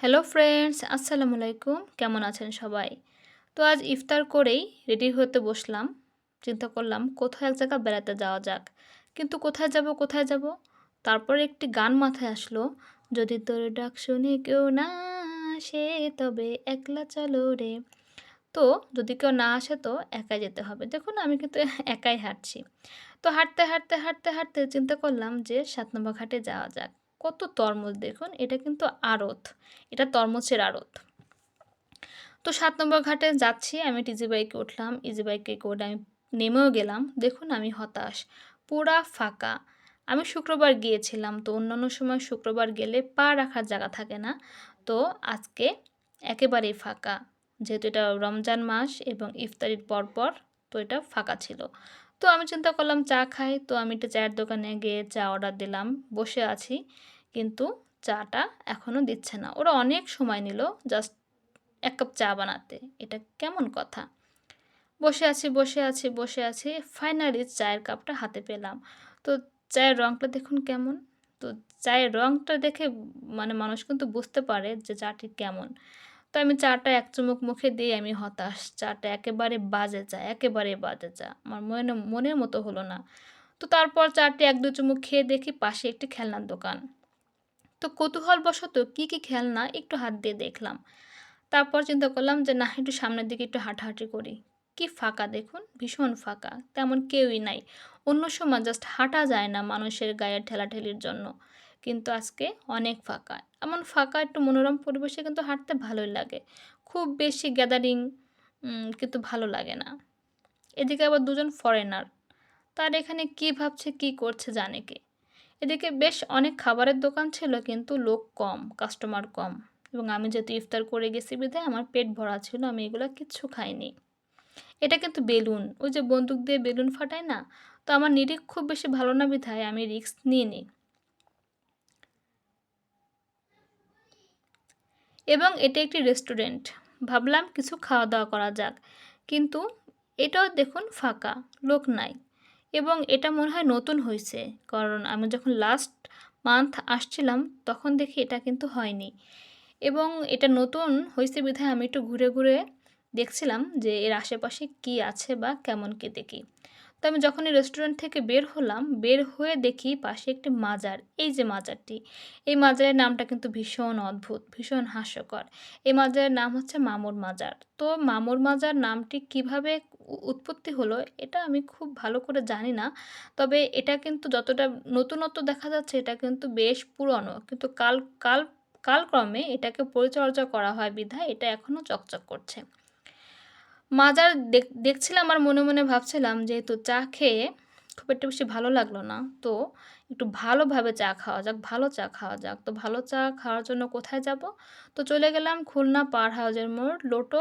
Hello friends আসসালামু আলাইকুম কেমন আছেন সবাই? তো আজ ইফতার করেই রেডি হতে বসলাম। চিন্তা করলাম কোথাও এক জায়গা বেড়াতে যাওয়া যাক। কিন্তু কোথায় যাব কোথায় যাব? তারপরে একটি গান মাথায় আসলো। যদি তোর ডাক শুনে কেউ না আসে, তবে একলা চলো রে। তো যদি কেউ না আসে, তো একাই যেতে হবে। দেখুন, আমি কিন্তু একাই হাঁটছি। তো হাঁটতে হাঁটতে হাঁটতে হাঁটতে চিন্তা করলাম যে সাত নম্বর ঘাটে যাওয়া যাক। কত তরমুজ দেখুন, এটা কিন্তু আড়ত, এটা তরমুজের আড়ত। তো সাত নম্বর ঘাটে যাচ্ছি, আমি টিজি বাইকে উঠলাম, ইজি বাইকে করে আমি নেমেও গেলাম, দেখুন আমি হতাশ, পুরা ফাঁকা। আমি শুক্রবার গিয়েছিলাম, তো অন্যান্য সময় শুক্রবার গেলে পা রাখার জায়গা থাকে না, তো আজকে একেবারেই ফাঁকা। যেহেতু এটা রমজান মাস এবং ইফতারির পরপর, তো এটা ফাঁকা ছিল। তো আমি চিন্তা করলাম চা খাই। তো আমি একটা চায়ের দোকানে গিয়ে চা অর্ডার দিলাম, বসে আছি। কিন্তু চাটা এখনও দিচ্ছে না। ওরা অনেক সময় নিল জাস্ট এক কাপ চা বানাতে। এটা কেমন কথা? বসে আছি বসে আছি বসে আছি ফাইনালি চায়ের কাপটা হাতে পেলাম। তো চায়ের রঙটা দেখুন কেমন? তো চায়ের রঙটা দেখে মানে মানুষ কিন্তু বুঝতে পারে যে চাটি কেমন। তো আমি চাটা এক চুমুক মুখে দিয়ে আমি হতাশ। চাটা একেবারে বাজে চা, একেবারে বাজে চা। আমার মনে, মনের মতো হলো না। তো তারপর চারটে এক দু চুমুক খেয়ে দেখি পাশে একটি খেলনার দোকান। তো কৌতূহলবশত কী কী খেলনা একটু হাত দিয়ে দেখলাম। তারপর চিন্তা করলাম যে না, একটু সামনের দিকে একটু হাঁটাহাঁটি করি। কি ফাঁকা দেখুন, ভীষণ ফাঁকা, তেমন কেউই নাই। অন্য সময় জাস্ট হাঁটা যায় না মানুষের গায়ের ঠেলাঠেলির জন্য। কিন্তু আজকে অনেক ফাঁকা। এমন ফাঁকা একটু মনোরম পরিবেশে কিন্তু হাঁটতে ভালোই লাগে। খুব বেশি গ্যাদারিং কিন্তু ভালো লাগে না। এদিকে আবার দুজন ফরেনার তার এখানে কি ভাবছে, কি করছে জানে কে? এদিকে বেশ অনেক খাবারের দোকান ছিল, কিন্তু লোক কম কাস্টমার কম। এবং আমি যেহেতু ইফতার করে গেছি বিধায় আমার পেট ভরা ছিল, আমি এগুলো কিচ্ছু খাইনি। এটা কিন্তু বেলুন। ওই যে বন্দুক দিয়ে বেলুন ফাটায় না? তো আমার নিরিখ খুব বেশি ভালো না বিধায়, আমি রিস্ক নিয়ে নিই এবং এটা একটি রেস্টুরেন্ট। ভাবলাম কিছু খাওয়া দাওয়া করা যাক। কিন্তু এটাও দেখুন ফাঁকা, লোক নাই এবং এটা মনে হয় নতুন হয়েছে। কারণ আমি যখন লাস্ট মান্থ আসছিলাম, তখন দেখি এটা কিন্তু হয়নি। এবং এটা নতুন হয়েছে বিধায় আমি একটু ঘুরে ঘুরে দেখছিলাম যে এর আশেপাশে কি আছে বা কেমন কে দেখি। তো আমি যখন এই রেস্টুরেন্ট থেকে বের হলাম, বের হয়ে দেখি পাশে একটি মাজার। এই যে মাজারটি, এই মাজারের নামটা কিন্তু ভীষণ অদ্ভুত, ভীষণ হাস্যকর। এই মাজারের নাম হচ্ছে মামুর মাজার। তো মামুর মাজার নামটি কীভাবে উৎপত্তি হলো, এটা আমি খুব ভালো করে জানি না। তবে এটা কিন্তু যতটা নতুনত্ব দেখা যাচ্ছে, এটা কিন্তু বেশ পুরনো। কিন্তু কাল কাল, কালক্রমে এটাকে পরিচর্যা করা হয় বিধায় এটা এখনও চকচক করছে। মাজার দেখছিলাম আর মনে মনে ভাবছিলাম যেহেতু চা খেয়ে খুব একটা বেশি ভালো লাগল না। তো একটু ভালোভাবে চা খাওয়া যাক, ভালো চা খাওয়া যাক। তো ভালো চা খাওয়ার জন্য কোথায় যাব? তো চলে গেলাম খুলনা পার হাউজের মোড়, লোটো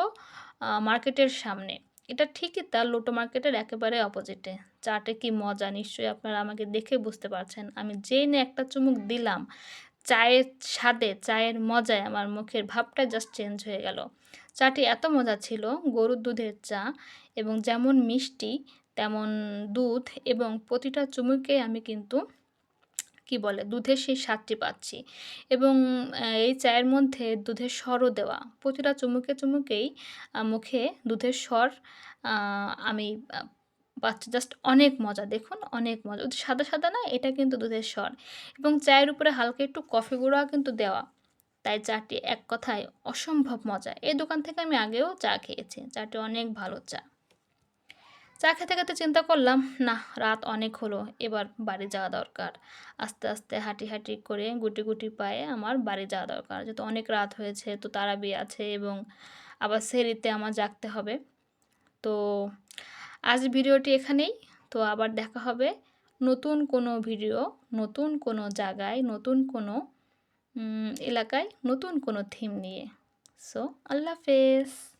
মার্কেটের সামনে। এটা ঠিকই তার লোটো মার্কেটের একেবারে অপোজিটে। চাটে কি মজা, নিশ্চয়ই আপনারা আমাকে দেখে বুঝতে পারছেন। আমি যেই না একটা চুমুক দিলাম, চায়ের স্বাদে, চায়ের মজায় আমার মুখের ভাবটা জাস্ট চেঞ্জ হয়ে গেল। চাটি এত মজা ছিল, গরুর দুধের চা এবং যেমন মিষ্টি তেমন দুধ এবং প্রতিটা চুমুকে আমি কিন্তু, কি বলে, দুধের সেই স্বাদটি পাচ্ছি এবং এই চায়ের মধ্যে দুধের স্বরও দেওয়া। প্রতিটা চুমুকে চুমুকেই মুখে দুধের স্বর আমি বাচ্চা জাস্ট অনেক মজা, দেখুন অনেক মজা। সাদা সাদা না, এটা কিন্তু দুধের স্বর এবং চায়ের উপরে হালকা একটু কফি গুঁড়া কিন্তু দেওয়া। তাই চাটি এক কথায় অসম্ভব মজা। এই দোকান থেকে আমি আগেও চা খেয়েছি। চাটি অনেক ভালো চা। চা খেতে খেতে চিন্তা করলাম, না, রাত অনেক হলো, এবার বাড়ি যাওয়া দরকার। আস্তে আস্তে হাঁটি হাঁটি করে গুটি গুটি পায়ে আমার বাড়ি যাওয়া দরকার। যেহেতু অনেক রাত হয়েছে, তো তারাবি আছে এবং আবার সেরিতে আমার জাগতে হবে। তো আজ ভিডিওটি এখানেই। তো আবার দেখা হবে নতুন কোনো ভিডিও, নতুন কোনো জায়গায়, নতুন কোনো এলাকায় নতুন কোনো থিম নিয়ে। সো আল্লাহ হাফেজ।